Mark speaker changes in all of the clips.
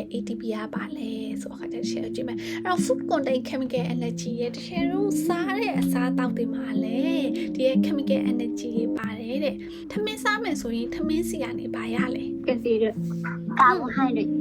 Speaker 1: ရဲ့ ATP ကပါလဲဆိုတော့ခါကျတစ်ချက်ကြည့်မယ်အဲ့တော့ food contain chemical energy ရဲ့တစ်ချက်တို့စားတဲ့အစားအသောက်တွေမှာလည်းဒီရဲ့ chemical energy တွေပါတယ်တဲ့ထမင်းစားမယ်ဆိုရင်ထမင်းစီကနေပါရလဲ
Speaker 2: ကစီရကာဘိုဟိုက်ဒရိတ်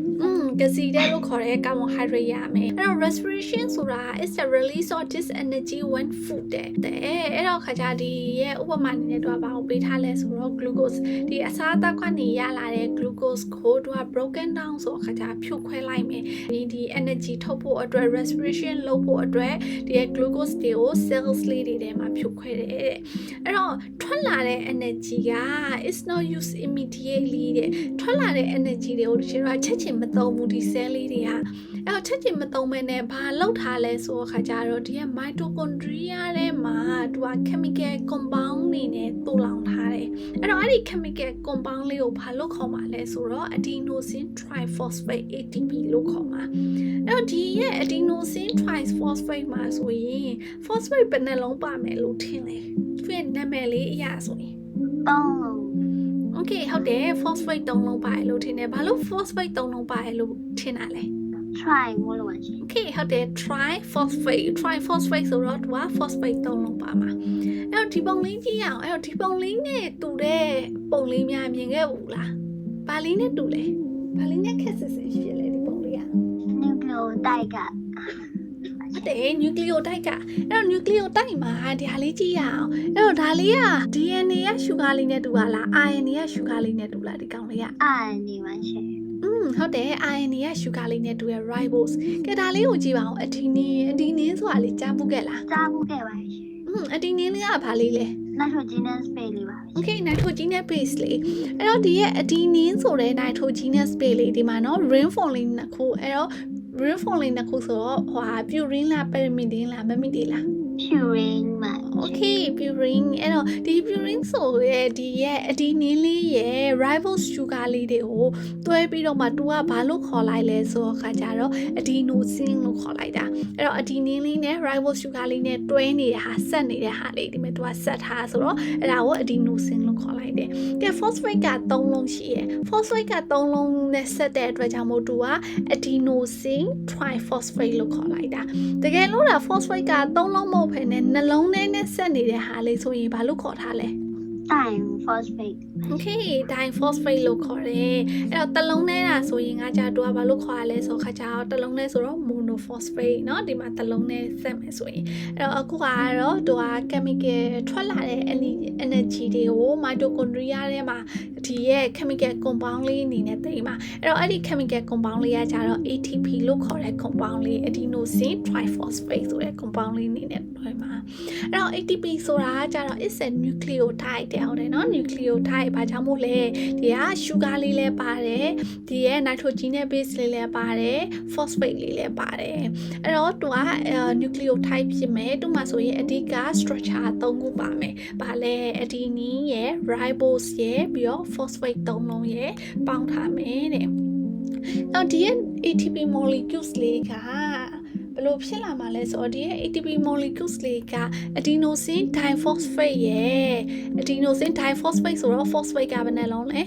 Speaker 1: อืมကစီတဲ့လို့ခေါ်တဲ့ carbohydrate ရမယ်အဲ့တော့ respiration ဆိုတာ is the release of this energy when food တဲ့တဲ့အဲ့တော့ခါကြဒီရဲ့ဥပမာအနေနဲ့တော့ဘာကိုပေးထားလဲဆိုတော့ glucose ဒီအစားအသောက်ကနေရလာတဲ့ glucose ကိုသူက broken down ဆိုတော့ခါကြဖြုတ်ခွဲလိုက်မယ်ဒီဒီ energy ထုတ်ဖို့အတွက် respiration လုပ်ဖို့အတွက်ဒီရဲ့ glucose တွေကို cells လေးတွေထဲမှာဖြုတ်ခွဲတယ်တဲ့အဲ့တော့ထွက်လာတဲ့ energy က is not used immediately တဲ့ထွက်လာတဲ့ energy တွေကိုဒီချိန်ကချက်ချင်မသုံးဘူးဒီ cell လေးတွေကအဲ့တော့ချက်ချင်မသုံးမဲနဲ့ဘာလောက်ထားလဲဆိုတော့ခါကြတော့ဒီက mitochondria ထဲမှာသူက chemical compound နေနဲ့တူလောင်ထားတယ်အဲ့တော့အဲ့ဒီ chemical compound လေးကိုဘာလို့ခေါ်မှာလဲဆိုတော့ adenosine triphosphate ATP လို့ခေါ်မှာအဲ့တော့ဒီရဲ့ adenosine triphosphate မှာဆိုရင် phosphate ဘယ်နှလုံးပါမယ်လို့ထင်လဲသူရဲ့နာမည်လေးအရာဆိုရင်
Speaker 2: သုံးလုံး
Speaker 1: Okay ဟုတ်တယ် phosphate 3လုံးပါတယ်လို့ထင်တယ်ဘာလို့ phosphate 3လုံးပါတယ်လို့ထင်တာလဲ
Speaker 2: try မို့လို့ပါရှင်
Speaker 1: Okay ဟုတ်တယ် triphosphate triphosphate ဆိုတော့သူက phosphate 3လုံးပါမှာအဲ့တော့ဒီပုံလေးကြည့်ရအောင်အဲ့တော့ဒီပုံလေးနဲ့တူတဲ့ပုံလေးများမြင်ခဲ့ဘူးလားဘာလေးနဲ့တူလဲဘာလေးနဲ့ခက်စစ်စစ်ရှိလဲဒီပုံလေးက
Speaker 2: နျူကလ িও တိုက်က
Speaker 1: ဟုတ်တယ် nucleotide ကအဲ့တော့ nucleotide မှာဒီဟာလေးကြည့်ရအောင်အဲ့တော့ဒါလေးက DNA က sugar လေးနဲ့တူပါလား RNA က sugar လေးနဲ့တူလားဒီကောင်လေးက
Speaker 2: အာနေပါရှင်
Speaker 1: อืมဟုတ်တယ် RNA က sugar လေးနဲ့တူရ ribose ကဲဒါလေးကိုကြည့်ပါအောင်အဒီနင်းအဒီနင်းဆိုတာလေးကြားဘူးခဲ့လား
Speaker 2: ကြားမှုခဲ့ပါရှင်
Speaker 1: อืมအဒီနင်းလေးကဘာလေးလဲ
Speaker 2: nitrogenous space လေးပါရှင်
Speaker 1: Okay nitrogenous base လေးအဲ့တော့ဒီရဲ့အဒီနင်းဆိုတဲ့ nitrogenous base လေးဒီမှာเนาะ ring folding နှစ်ခုအဲ့တော့ ring folding နှစ်ခုဆိုတော့ဟိုဟာ purine လား pyrimidine လား memidine လား
Speaker 2: purine မှာ
Speaker 1: Okay purine အဲ့တော့ဒီ purine ဆိုရဲဒီရဲ့အဒီနင်းလေးရဲ့ ribose sugar လေးတွေကိုတွဲပြီးတော့မှ तू ကဘာလို့ခေါ်လိုက်လဲဆိုတော့ခါကြတော့ adenosine လို့ခေါ်လိုက်တာအဲ့တော့ adenine လေးနဲ့ ribose sugar လေးနဲ့တွဲနေတဲ့ဟာဆက်နေတဲ့ဟာလေးဒီမဲ့ तू ကဆက်ထားဆိုတော့အဲ့ဒါကို adenosine လို့ ခေါ်လိုက်တယ်ကဲ phosphate က3လုံးရှိရယ် phosphate က3လုံးနဲ့ဆက်တဲ့အတွက်ကြောင့်မို့ तू က adenosine triphosphate လို့ခေါ်လိုက်တာတကယ်လို့ဒါ phosphate က3လုံးမဟုတ်ဘဲနဲ့နှလုံးထဲနဲ့ဆက်နေတဲ့ဟာလေးဆိုရင်ဘာလို့ခေါ်ထားလဲ
Speaker 2: time phosphate
Speaker 1: Okay diphosphate လို့ခေါ်တယ်အဲ့တော့တစ်လုံးထဲတာဆိုရင်ငါကြတော့ဘာလို့ခေါ်ရလဲဆိုခါကြတော့တစ်လုံးထဲဆိုတော့ monophosphate เนาะဒီမှာတစ်လုံးထဲဆက်မယ်ဆိုရင်အဲ့တော့အခုကတော့သူက chemical ထွက်လာတဲ့ energy တွေကို mitochondria ထဲမှာဒီရဲ့ chemical compound လေးအနေနဲ့သိမှာအဲ့တော့အဲ့ဒီ chemical compound လေးကကြတော့ ATP လို့ခေါ်တဲ့ compound လေး adenosine triphosphate ဆိုတဲ့ compound လေးအနေနဲ့တွေ့မှာအဲ့တော့ ATP ဆိုတာကကြတော့ is a nucleotide အောင်တယ်နော် nucleotide ဘာကြောင့်မို့လဲဒီက sugar လေးလည်းပါတယ်ဒီရဲ့ nitrogen base လေးလည်းပါတယ် phosphate လေးလည်းပါတယ်အဲ့တော့သူက nucleotide ဖြစ်မယ်သူမှဆိုရင်အဓိက structure သုံးခုပါမယ်ဘာလဲ adenine ရယ် ribose ရယ်ပြီးတော့ phosphate သုံးလုံးရယ်ပေါင်းထားမယ်တဲ့။အော်ဒီရဲ့ ATP molecules လေးက ဘယ်လိုဖြစ်လာမှာလဲဆိုတော့ဒီရဲ့ ATP molecules လေးက adenosine diphosphate ရယ် adenosine diphosphate ဆိုတော့ phosphate ကဘယ်နှလုံးလဲ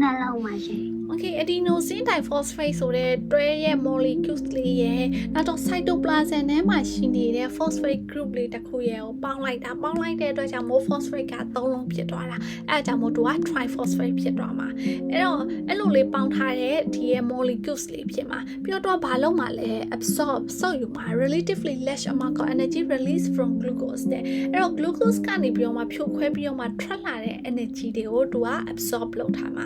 Speaker 2: နှလုံးပါရှင်
Speaker 1: Okay adenosine diphosphate ဆိုတဲ့တွဲရဲ့ molecules လေးရဲ့နောက်တော့ cytoplasm ထဲမှာရှိနေတဲ့ phosphate group လေးတစ်ခုရဲ့ကိုပေါင်းလိုက်တာပေါင်းလိုက်တဲ့အတွက်ကြောင့်မို့ phosphate က3လုံးဖြစ်သွားတာအဲအကြောင့်မို့သူက triphosphate ဖြစ်သွားမှာအဲ့တော့အဲ့လိုလေးပေါင်းထားတဲ့ဒီရဲ့ molecules လေးဖြစ်မှာပြီးတော့ဘာလို့မှလဲ absorb ဆုပ်ယူမှာ relatively less amount of energy released from glucose တဲ့အဲ့တော့ glucose ကနေပြီးတော့မှဖြိုခွဲပြီးတော့မှထွက်လာတဲ့ energy တွေကိုသူက absorb လုပ်ထားမှာ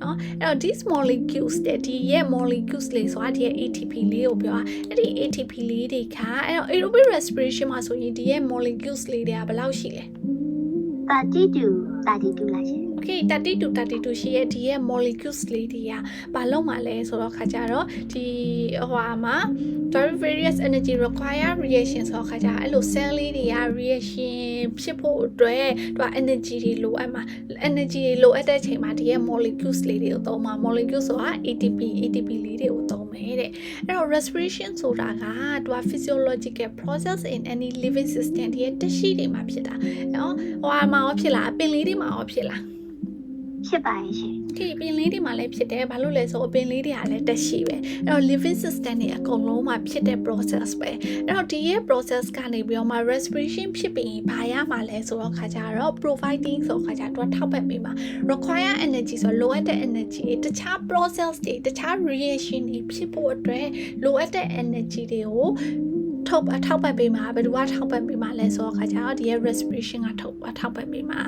Speaker 1: เนาะအဲ့တော့ these molecules တဲ့ဒီရဲ့ molecules လေးဆိုတာဒီရဲ့ ATP လေးကိုပြောတာအဲ့ဒီ ATP လေးတွေကအဲ့တော့ aerobic respiration မှာဆိုရင်ဒီရဲ့ molecules လေးတွေကဘယ်လောက်ရှိလဲ
Speaker 2: 32 32လားရှင်
Speaker 1: Okay 30 to 32ရှိရဲ့ဒီရဲ့ molecules လေးတွေကဘာလို့မှလဲဆိုတော့ခါကြတော့ဒီဟိုဟာမှာ very various energy require reaction ဆိုတော့ခါကြအဲ့လို cell လေးတွေက reaction ဖြစ်ဖို့အတွက်သူက energy တွေလိုအပ်မှာ energy တွေလိုအပ်တဲ့ချိန်မှာဒီရဲ့ molecules လေးတွေကိုသုံးမှာ molecule ဆိုတာ ATP ATP လေးတွေကိုသုံး မယ်တဲ့အဲ့တော့ respiration ဆိုတာကသူက physiological process in any living system ဒီရဲ့တရှိတွေမှာဖြစ်တာနော်ဟိုဟာမှာရောဖြစ်လားအပင်လေးတွေမှာရောဖြစ်လား
Speaker 2: ဖြစ်ပါရဲ့ရှင်
Speaker 1: okay အပင်လေးတွေမှာလည်းဖြစ်တယ်ဘာလို့လဲဆိုအပင်လေးတွေကလည်းတက်ရှိပဲအဲ့တော့ living system တွေအကုန်လုံးမှာဖြစ်တဲ့ process ပဲအဲ့တော့ဒီရဲ့ process ကနေပြီးတော့မှ respiration ဖြစ်ပြီးရင်ဘာရမှာလဲဆိုတော့ခါကြတော့ providing ဆိုတော့ခါကြတော့ထောက်ပံ့ပေးမှာ require energy ဆိုတော့လိုအပ်တဲ့ energy တွေတခြား process တွေတခြား reaction တွေဖြစ်ဖို့အတွက်လိုအပ်တဲ့ energy တွေကို ထုတ်အထောက်ပံ့ပေးမှာဘယ်သူကထောက်ပံ့ပေးမှာလဲဆိုတော့ခါကြတော့ဒီရဲ့ respiration ကထုတ်အထောက်ပံ့ပေးမှာ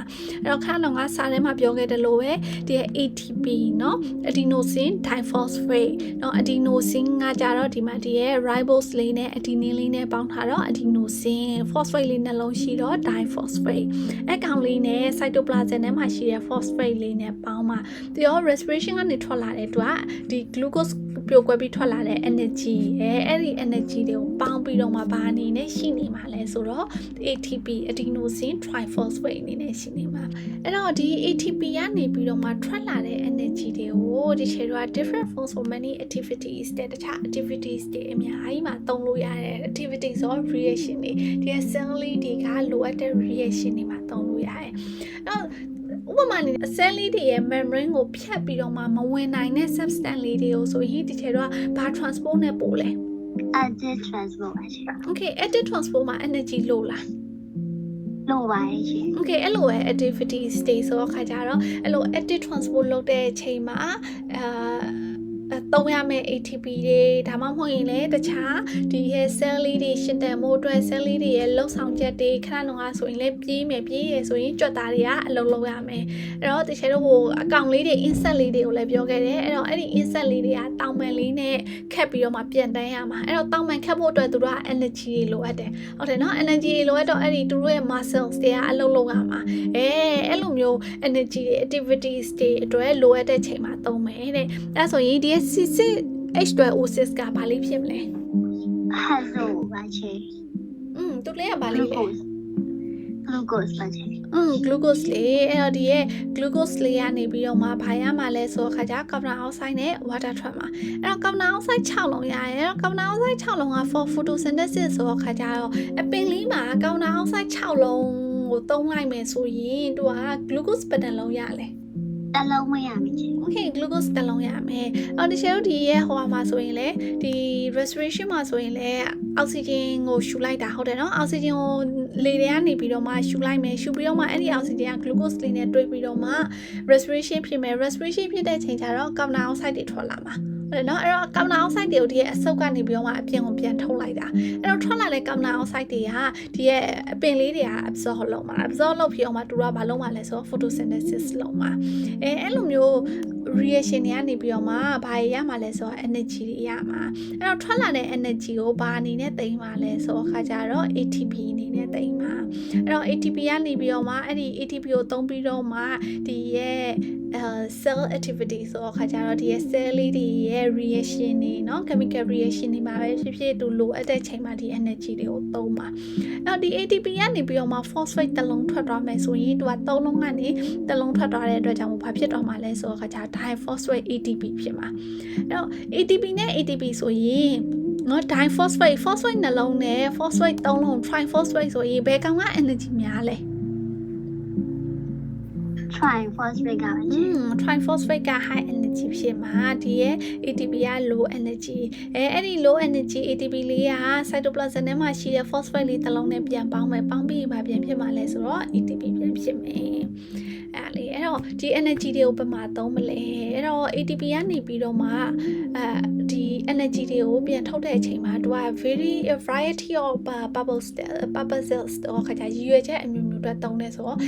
Speaker 1: အဲ့တော့ခါတော့ငါစာထဲမှာပြောခဲ့တယ်လို့ပဲဒီရဲ့ ATP เนาะ adenosine diphosphate เนาะ adenosine ကကြတော့ဒီမှာဒီရဲ့ ribose လေးနဲ့ adenine လေးနဲ့ပေါင်းထားတော့ adenosine phosphate လေးနှလုံးရှိတော့ diphosphate အဲကောင်လေးနဲ့ cytoplasm ထဲမှာရှိတဲ့ phosphate လေးနဲ့ပေါင်းမှာဒီရော respiration ကနေထွက်လာတဲ့အတွက်ဒီ glucose ပြိုကွဲပြီးထွက်လာတဲ့ energy ရဲ့အဲ့ဒီ energy တွေကိုပေါင်းပြီးတော့မှဘာအနေနဲ့ရှိနေမှာလဲဆိုတော့ ATP adenosine triphosphate အနေနဲ့ရှိနေမှာအဲ့တော့ဒီ ATP ကနေပြီးတော့မှထွက်လာတဲ့ energy တွေကိုဒီခြေတော့ different forms for many activities တဲ့တခြား activities တွေအများကြီးမှာသုံးလို့ရတဲ့ activities ဆို reaction တွေဒီ cell လေးတွေကလိုအပ်တဲ့ reaction တွေမှာသုံးလို့ရတယ်အဲ့တော့ ဥပမာအနေနဲ့ cell လေးတွေရဲ့ membrane ကိုဖြတ်ပြီးတော့မှမဝင်နိုင်တဲ့ substance လေးတွေကိုဆိုရင်ဒီခြေတော့ဘာ transport နဲ့ပို့လဲ
Speaker 2: acid transport ပါရှင်
Speaker 1: okay active transport မှာ energy လိုလား
Speaker 2: လိုပါတယ်ရှင်
Speaker 1: okay အဲ့လိုပဲ activities တွေဆိုတော့ခါကြတော့အဲ့လို active transport လုပ်တဲ့အချိန်မှာအာအဲ သုံးရမယ့် ATP တွေဒါမှမဟုတ်ရင်လည်းတခြားဒီရဲ့ cell လေးတွေရှင်းတန်မှုအတွက် cell လေးတွေရဲ့လှုပ်ဆောင်ချက်တွေခဏလုံးကဆိုရင်လည်းပြေးမယ်ပြေးရဆိုရင်ကြွက်သားတွေကအလုံးလုံးရမယ်အဲ့တော့တခြားတော့ဟိုအကောင်လေးတွေ insect လေးတွေကိုလည်းပြောခဲ့တယ်အဲ့တော့အဲ့ဒီ insect လေးတွေကတောင်ပန်လေးနဲ့ခက်ပြီးတော့မှပြန်တန်းရမှာအဲ့တော့တောင်ပန်ခက်ဖို့အတွက်သူတို့က energy တွေလိုအပ်တယ်ဟုတ်တယ်နော် energy တွေလိုအပ်တော့အဲ့ဒီသူတို့ရဲ့ muscles တွေကအလုံးလုံးရမှာအဲအဲ့လိုမျိုး energy တွေ activities တွေအတွက်လိုအပ်တဲ့ချိန်မှာသုံးမယ်တဲ့အဲဆိုရင်ဒီ C6 H2O6 ကဘာလေးဖြစ်မလဲ
Speaker 2: hello ပါရှင်
Speaker 1: อืมသူလေးကဘာလေးလဲ
Speaker 2: glucose glucose ပါရှင်
Speaker 1: อืม glucose လေးအဲ့တော့ဒီရဲ့ glucose လေးကနေပြီးတော့မှဘာရမှာလဲဆိုတော့ခါကျ carbon dioxide နဲ့ water ထွက်မှာအဲ့တော့ carbon dioxide 6လုံးရရဲအဲ့တော့ carbon dioxide 6လုံးက for photosynthesis ဆိုတော့ခါကျတော့အပင်လေးမှာ carbon dioxide 6လုံးကိုသုံးလိုက်မယ်ဆိုရင်သူက glucose ဘယ်နှလုံးရလဲ
Speaker 2: တလုံးမရမယ်ရှင်
Speaker 1: okay glucose တစ်လုံးရမယ်အော်ဒီရှယ်တို့ဒီရဲ့ဟိုမှာဆိုရင်လေဒီ respiration မှာဆိုရင်လေအောက်ဆီဂျင်ကိုရှူလိုက်တာဟုတ်တယ်နော်အောက်ဆီဂျင်ကိုလေတွေကနေပြီးတော့မှရှူလိုက်မယ်ရှူပြီးတော့မှအဲ့ဒီအောက်ဆီဂျင်က glucose လေးနဲ့တွဲပြီးတော့မှ respiration ဖြစ်မယ် respiration ဖြစ်တဲ့ချိန်ကျတော့ carbon dioxide တွေထွက်လာမှာဟုတ်တယ် နော်အဲ့တော့ carbon dioxide တွေကိုဒီရဲ့အဆုတ်ကနေပြီးတော့မှအပြင်ကိုပြန်ထုတ်လိုက်တာအဲ့တော့ထွက်လာတဲ့ carbon dioxide တွေကဒီရဲ့အပင်လေးတွေက absorb လုပ်မှာ absorb လုပ်ပြီးတော့မှသူတို့ကဘာလုပ်မှာလဲဆိုတော့ photosynthesis လုပ်မှာအဲအဲ့လိုမျိုး reaction တွေကနေပြီးတော့မှဘာရရမှာလဲဆိုတော့ energy တွေရမှာအဲ့တော့ထွက်လာတဲ့ energy ကိုဘာအနေနဲ့သိမ်းမှာလဲဆိုတော့ခါကြတော့ ATP အနေနဲ့သိမ်းမှာအဲ့တော့ ATP ကနေပြီးတော့မှအဲ့ဒီ ATP ကိုသုံးပြီးတော့မှဒီရဲ့အဲ cell activity ဆိုတော့ခါကြတော့ဒီရဲ့ cell လေးတွေရဲ့ reaction တွေ နော် chemical reaction တွေမှာပဲဖြစ်ဖြစ်သူလိုအပ်တဲ့ချိန်မှာဒီ energy တွေကိုသုံးပါအဲ့တော့ဒီ ATP ကနေပြီးတော့မှ phosphate တစ်လုံးထွက်သွားမယ်ဆိုရင်သူကသုံးလုံးကနေတစ်လုံးထွက်သွားတဲ့အတွက်ကြောင့်ဘာဖြစ်တော့မှာလဲဆိုတော့ခါကျ diphosphate ATP ဖြစ်မှာအဲ့တော့ ATP နဲ့ ATP ဆိုရင်နော် diphosphate phosphate နှလုံးနဲ့ phosphate သုံးလုံး triphosphate ဆိုရင်ဘယ်ကောင်က energy များလဲ
Speaker 2: triphosphate ကပါ
Speaker 1: อื
Speaker 2: ရှင်
Speaker 1: ม triphosphate က high energy ဖြစ်မှာဒီရဲ့ ATP က low energy အဲအဲ့ဒီ low energy ATP လေးက cytoplasm ထဲမှာရှိတဲ့ phosphate လေးတစ်လုံးနဲ့ပြန်ပေါင်းမယ်ပေါင်းပြီးမှပြန်ဖြစ်မှာလဲဆိုတော့ ATP ပြန်ဖြစ်မယ်အဲ့လေအဲ့တော့ဒီ energy တွေကိုဘယ်မှာသုံးမလဲအဲ့တော့ ATP ကနေပြီးတော့မှအဲဒီ energy တွေကိုပြန်ထုတ်တဲ့အချိန်မှာသူက very a variety of uh, purpose purposes တော့ခါကြရည်ရွယ်ချက်အမျိုးမျိုးအတွက်သုံးတယ်ဆိုတော့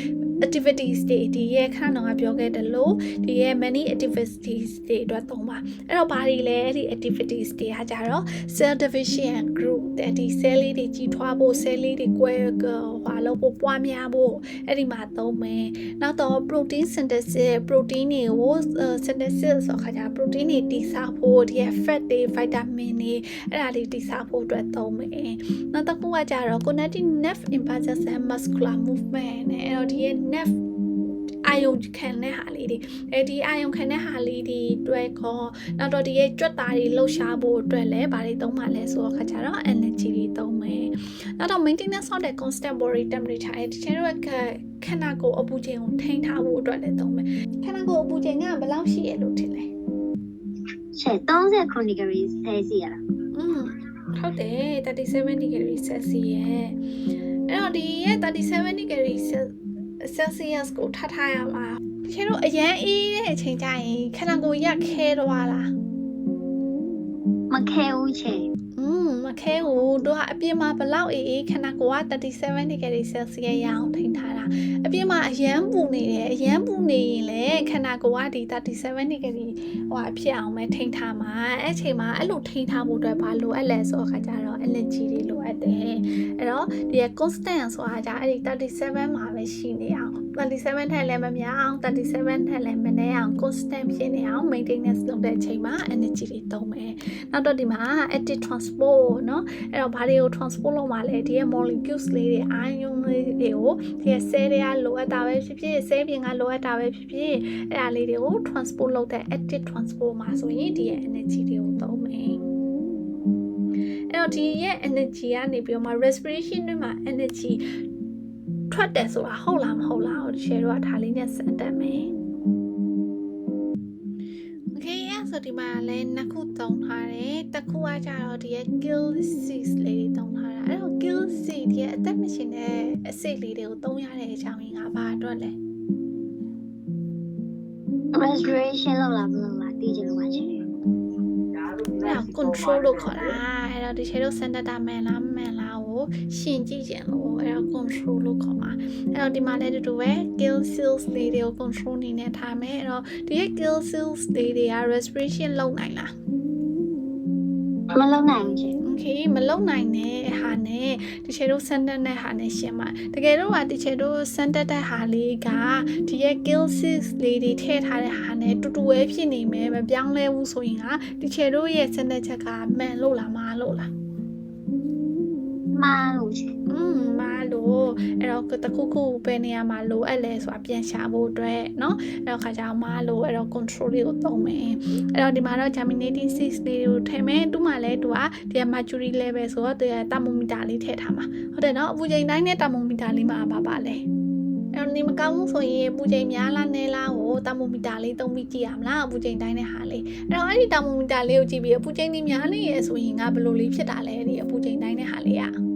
Speaker 1: activities တွေဒီရဲ့ခဏတော့ကပြောခဲ့တယ်လို့ဒီရဲ့ many activities တွေအတွက်သုံးပါအဲ့တော့ဘာတွေလဲအဲ့ဒီ activities တွေကကြတော့ cell division and group တဲ့ဒီ cell လေးတွေကြီးထွားဖို့ cell လေးတွေကွဲဟွာလို့ပိုပွားများဖို့အဲ့ဒီမှာသုံးမယ်နောက်တော့ protein synthesis protein တွေကို synthesis ဆိုခါကြ protein တွေတိဆောက်ဖို့ဒီရဲ့ fat တွေ vitamin တွေအဲ့ဒါလေးတိဆောက်ဖို့အတွက်သုံးမယ်နောက်တစ်ခုကကြတော့ connecting nerve impulses and muscular movement နဲ့အဲ့တော့ဒီရဲ့ nerve အာယုံခံတဲ့ဟာလေးတွေအဲဒီအာယုံခံတဲ့ဟာလေးတွေအတွက်ကောနောက်တော့ဒီရဲ့ကြွက်သားတွေလှုပ်ရှားဖို့အတွက်လည်းဗာတွေသုံးပါလဲဆိုတော့ခါကြတော့ energy တွေသုံးမယ်နောက်တော့ maintenance of the constant body temperature အဲဒီချေတို့ကခန္ဓာကိုယ်အပူချိန်ကိုထိန်းထားဖို့အတွက်လည်းသုံးမယ်ခန္ဓာကိုယ်အပူချိန်ကဘယ်လောက်ရှိရလို့ထင်လဲ
Speaker 2: ရှယ်39 degree Celsius လား
Speaker 1: อืมဟုတ်တယ်37 degree celsius ရဲ့အဲ့တော့ဒီရဲ့37 degree Cel- celsius ကိုထားထားရမှာတကယ်တော့အရန်အေးတဲ့အချိန်ကျရင်ခန္ဓာကိုယ်ရက်ခဲတော့လား
Speaker 2: မခဲဘူးချေ
Speaker 1: อืมမ ခဲဘူးတို့ကအပြင်မှာဘလောက်အေးအေးခန္ဓာကိုယ်က37 degree celsius ရအောင်ထိန်းထားတာအပြင်မှာအရန်ပူနေတယ်အရန်ပူနေရင်လည်းခန္ဓာကိုယ်ကဒီ37 degree ဟိုအဖြစ်အောင်ပဲထိန်းထားမှာအဲ့ချိန်မှာအဲ့လိုထိန်းထားဖို့အတွက်ဘာလိုအပ်လဲဆိုတော့ခါကြတော့ allergy တွေလိုအပ်တယ်အဲ့တော့ဒီက constant ဆိုတာကြအဲ့ဒီ37မှာပဲရှိနေအောင် 37ထက်လည်းမများအောင်37ထက်လည်းမနည်းအောင် constant ဖြစ်နေအောင် maintenance လုပ်တဲ့အချိန်မှာ energy တွေသုံးမယ်နောက်တော့ဒီမှာ active transport เนาะအဲ့တော့ဘာတွေကို transport လုပ်မှာလဲဒီရဲ့ molecules လေးတွေ ion လေးတွေကိုဒီရဲ့ cell တွေကလိုအပ်တာပဲဖြစ်ဖြစ် cell ပြင်ကလိုအပ်တာပဲဖြစ်ဖြစ်အဲ့ဒါလေးတွေကို transport လုပ်တဲ့ active transport မှာဆိုရင်ဒီရဲ့ energy တွေကိုသုံးမယ်အဲ့တော့ဒီရဲ့ energy ကနေပြီးတော့မှ respiration တွေမှာ energy ထွက်တယ်ဆိုတာဟုတ်လားမဟုတ်လားဟို share တော့ဒါလေးနဲ့စမ်းတက်မယ် Okay အဲ့ဆိုဒီမှာလည်းနှစ်ခုသုံးထားတယ်တစ်ခုကကြတော့ဒီရဲ့ kill seeds လေးတွေသုံးထားတာအဲ့တော့ kill seed ဒီရဲ့အသက်မရှင်တဲ့အစိတ်လေးတွေကိုသုံးရတဲ့အကြောင်းရင်းကဘာအတွက်လဲ
Speaker 2: respiration လောက်လာဘယ်လိုလာသိကြလို့ပါချေ
Speaker 1: အဲ့ဒါ control လို့ခေါ်တာအဲ့တော့ဒီခြေတို့ center တာမှန်လားမမှန်လား ကိုရှင်ကြည့်ကြင်လို့အဲ့တော့ control လို့ခေါ်မှာအဲ့တော့ဒီမှာလည်းတူတူပဲ kill cells လေးတွေကို control နေနဲ့ထားမယ်အဲ့တော့ဒီရဲ့ kill cells လေးတွေက respiration လုပ်နိုင်လား
Speaker 2: မလုံနိုင်ဘူးချေ
Speaker 1: okay မလုံနိုင်တဲ့ဟာနဲ့ဒီခြေတို့ center တဲ့ဟာနဲ့ရှင်းမှာတကယ်တော့ကဒီခြေတို့ center တဲ့ဟာလေးကဒီရဲ့ kill cells လေးတွေထည့်ထားတဲ့ဟာနဲ့တူတူပဲဖြစ်နေမယ်မပြောင်းလဲဘူးဆိုရင်ကဒီခြေတို့ရဲ့ center ချက်ကမှန်လို့လားမလို့လား
Speaker 2: မားလို့ချေ
Speaker 1: อืมမာလို့အဲ့တော့တခုခုပဲနေရာမှာလိုအပ်လဲဆိုတာပြန်ရှာဖို့အတွက်เนาะအဲ့တော့ခါကျအောင်မာလို့အဲ့တော့ control လေးကိုသုံးမယ်အဲ့တော့ဒီမှာတော့ germinating seeds လေးကိုထည့်မယ်သူ့မှာလဲသူကဒီက mercury level ဆိုတော့ဒီက thermometer လေးထည့်ထားမှာဟုတ်တယ်เนาะအပူချိန်တိုင်းနဲ့ thermometer လေးမှာပါပါလဲအဲ့တော့နေမကောင်းဘူးဆိုရင်အပူချိန်များလားနည်းလားကို thermometer လေးသုံးပြီးကြည့်ရမလားအပူချိန်တိုင်းတဲ့ဟာလေးအဲ့တော့အဲ့ဒီ thermometer လေးကိုကြည့်ပြီးအပူချိန်ကြီးများနေရဆိုရင်ကဘယ်လိုလေးဖြစ်တာလဲဒီအပူချိန်တိုင်းတဲ့ဟာလေးอ่ะ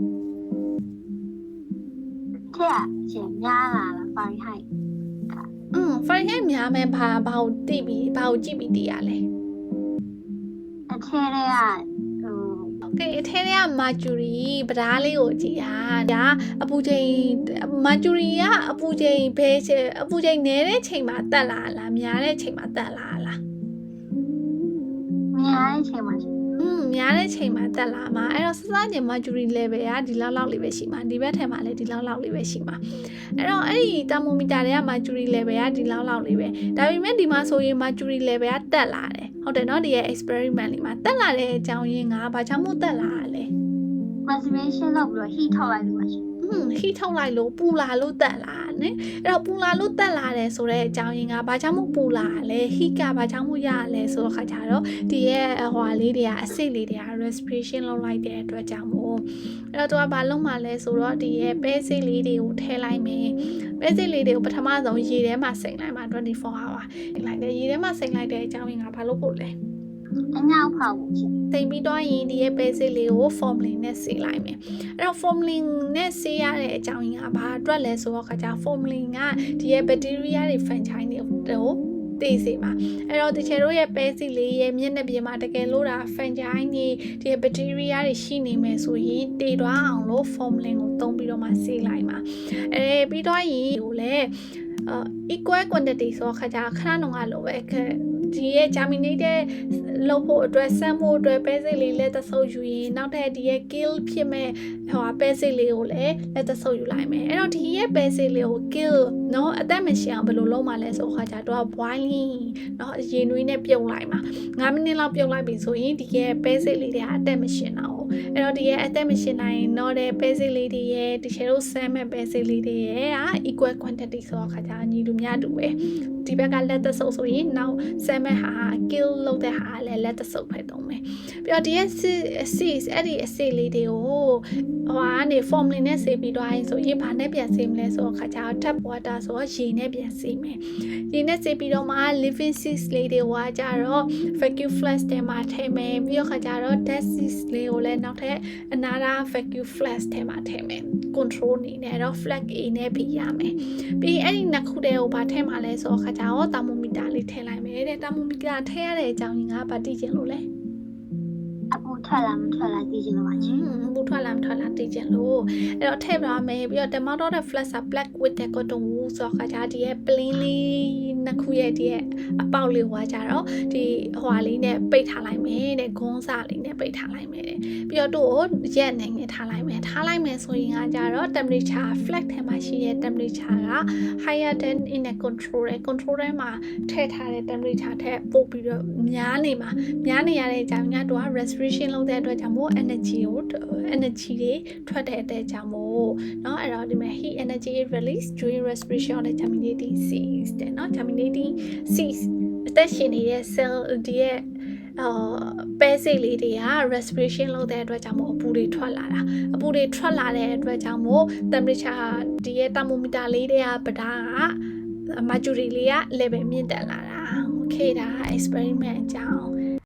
Speaker 2: ထက်ချေများလာလား Fahrenheit
Speaker 1: อืม Fahrenheit များမယ်ဘာဘာကိုသိပြီးဘာကိုကြည့်ပြီးသိရလဲ
Speaker 2: အထက်တွေကဟို
Speaker 1: Okay အထဲထဲက mercury ပဓားလေးကိုကြည့်တာဒါအပူချိန် mercury ကအပူချိန်ဘယ်ချိန်အပူချိန်နည်းတဲ့ချိန်မှာတက်လာလားများတဲ့ချိန်မှာတက်လာလား
Speaker 2: များတဲ့ချိန်မှာချေ
Speaker 1: อืมများတဲ့ချိန်မှာတက်လာမှာအဲ့တော့စစချင်း mercury level ကဒီလောက်လောက်လေးပဲရှိမှာဒီဘက်ထဲမှာလည်းဒီလောက်လောက်လေးပဲရှိမှာအဲ့တော့အဲ့ဒီ thermometer တွေက mercury level ကဒီလောက်လောက်လေးပဲဒါပေမဲ့ဒီမှာဆိုရင် mercury level ကတက်လာတယ်ဟုတ်တယ်เนาะဒီရဲ့ experiment လေးမှာတက်လာတဲ့အကြောင်းရင်းကဘာကြောင့်မို့တက်လာတာလဲ
Speaker 2: respiration လောက်ပြီးတော့ heat ထောက်လိုက်လို့ပါချေ
Speaker 1: อืมဟီထုတ်လိုက်လို့ပူလာလို့တက်လာတယ်အဲ့တော့ပူလာလို့တက်လာတယ်ဆိုတဲ့အကြောင်းရင်းကဘာကြောင့်မို့ပူလာလဲဟီကဘာကြောင့်မို့ရလဲဆိုတော့ခါကြတော့ဒီရဲ့ဟွာလေးတွေကအစိတ်လေးတွေက respiration လုပ်လိုက်တဲ့အတွက်ကြောင့်မို့အဲ့တော့သူကဘာလုပ်မှလဲဆိုတော့ဒီရဲ့ပဲစိတ်လေးတွေကိုထည့်လိုက်မယ်ပဲစိတ်လေးတွေကိုပထမဆုံးရေထဲမှာစိမ့်လိုက်မှာ24 hour စိမ့်လိုက်တယ်ရေထဲမှာစိမ့်လိုက်တဲ့အကြောင်းရင်းကဘာလို့ပို့လဲ
Speaker 2: အညောက်ဖောက်ဘူးချေ
Speaker 1: တိမ်ပြီးတော့ရင်ဒီရဲ့ပဲစစ်လေးကို formalin နဲ့ဆေးလိုက်မယ်အဲ့တော့ formalin နဲ့ဆေးရတဲ့အကြောင်းရင်းကဘာအတွက်လဲဆိုတော့ခါကျ formalin ကဒီရဲ့ bacteria တွေ fungi တွေကိုတေးစေမှာအဲ့တော့တချေတို့ရဲ့ပဲစီလေးရဲ့မျက်နှာပြင်မှာတကယ်လို့တာ fungi တွေဒီ bacteria တွေရှိနေမယ်ဆိုရင်တေသွားအောင်လို့ formalin ကိုသုံးပြီးတော့မှဆေးလိုက်မှာအဲပြီးတော့ရင်ကိုလည်းအာ equal quantity ဆိုတော့ခါကျခဏတော့ကလိုပဲ ဒီရဲ့ germinated လုပ်ဖို့အတွက်စမ်းဖို့အတွက်ပဲစိတ်လေးလက်သဆုပ်ယူရင်နောက်ထပ်ဒီရဲ့ kill ဖြစ်မဲ့ဟိုပဲစိတ်လေးကိုလည်းလက်သဆုပ်ယူလိုက်မယ်အဲ့တော့ဒီရဲ့ပဲစိတ်လေးကို kill เนาะအသက်မရှင်အောင်ဘယ်လိုလုပ်မှလဲဆိုခါကျတော့ boiling เนาะရေနွေးနဲ့ပြုတ်လိုက်မှာ9မိနစ်လောက်ပြုတ်လိုက်ပြီဆိုရင်ဒီရဲ့ပဲစိတ်လေးတွေကအသက်မရှင်တော့ အဲ့တော့ဒီရဲ့အသက်မရှင်နိုင်တော့တဲ့ပဲစိတ်လေးတွေရဲ့ဒီချေတို့ဆမ်းမဲ့ပဲစိတ်လေးတွေရဲ့က equal quantity ဆိုတော့ခါကျညီလူများတူပဲ ဒီဘက်ကလက်သက်ဆုပ်ဆိုရင်နောက်ဆမ်းမဲ့ဟာ kill လုပ်တဲ့ဟာလည်းလက်သက်ဆုပ်ပဲတုံးမယ်ပြီးတော့ဒီရဲ့ cis အဲ့ဒီအစိတ်လေးတွေကိုဟိုကနေ form လေးနဲ့ဆေးပြီးတော့ရင်ဆိုရင်ဘာနဲ့ပြန်ဆေးမလဲဆိုတော့ခါကျ tap water ဆိုတော့ရေနဲ့ပြန်ဆေးမယ်ရေနဲ့ဆေးပြီးတော့မှ living cis လေးတွေဟွာကြတော့ vacuum flash ထဲမှာထည့်မယ်ပြီးတော့ခါကျတော့ dead cis လေးကိုလည်းနောက်ထပ်အနာရာ vacuum flash ထဲမှာထည့်မယ် control အနေနဲ့တော့ flag A နဲ့ပြီးရမယ်ပြီးအဲ့ဒီနှစ်ခုတည်းကိုဘာထည့်မှာလဲဆိုတော့ခါကျတော့ thermometer လေးထည့်လိုက်မယ်တဲ့ thermometer ထည့်ရတဲ့အကြောင်းရင်းကဘာသိချင်လို့လဲ
Speaker 2: အပူ ထွက်လာမထွက်လာသိချင်လို့ပါချ
Speaker 1: อื
Speaker 2: င်
Speaker 1: มဘူးထွက်လာမထွက်လာသိချင်လို့အဲ့တော့ထည့်ပြပါမယ်ပြီးတော့ tomato တဲ့ flash က black with the cotton wool ဆိုတော့ခါကျဒီရဲ့ plain လေးနှစ်ခုရဲ့ဒီရဲ့အပေါက်လေးဟွာကြတော့ဒီဟွာလေးနဲ့ပိတ်ထားလိုက်မယ်တဲ့ဂွန်းစာလေးနဲ့ပိတ်ထားလိုက်မယ်တဲ့ပြီးတော့တို့ကိုရက်နေငယ်ထားလိုက်မယ်ထားလိုက်မယ်ဆိုရင်ကကြတော့ temperature flag ထဲမှာရှိတဲ့ temperature က higher than in a control တဲ့ control ထဲမှာထည့်ထားတဲ့ temperature ထက်ပို့ပြီးတော့များနေမှာများနေရတဲ့အကြောင်းကတို့က respiration လုပ်တဲ့အတွက်ကြောင့်မို့ energy ကို energy တွေထွက်တဲ့အတွက်ကြောင့်မို့เนาะအဲ့တော့ဒီမှာ heat energy release during respiration of the germinating seeds တဲ့เนาะ germinating seeds အသက်ရှင်နေတဲ့ cell ဒီရဲ့အာပဲစိတ်လေးတွေက respiration လုပ်တဲ့အတွက်ကြောင့်မို့အပူတွေထွက်လာတာအပူတွေထွက်လာတဲ့အတွက်ကြောင့်မို့ temperature ဒီရဲ့ thermometer လေးတွေကပဒါက mercury လေးက level မြင့်တက်လာတာ okay ဒါ experiment အကြောင်း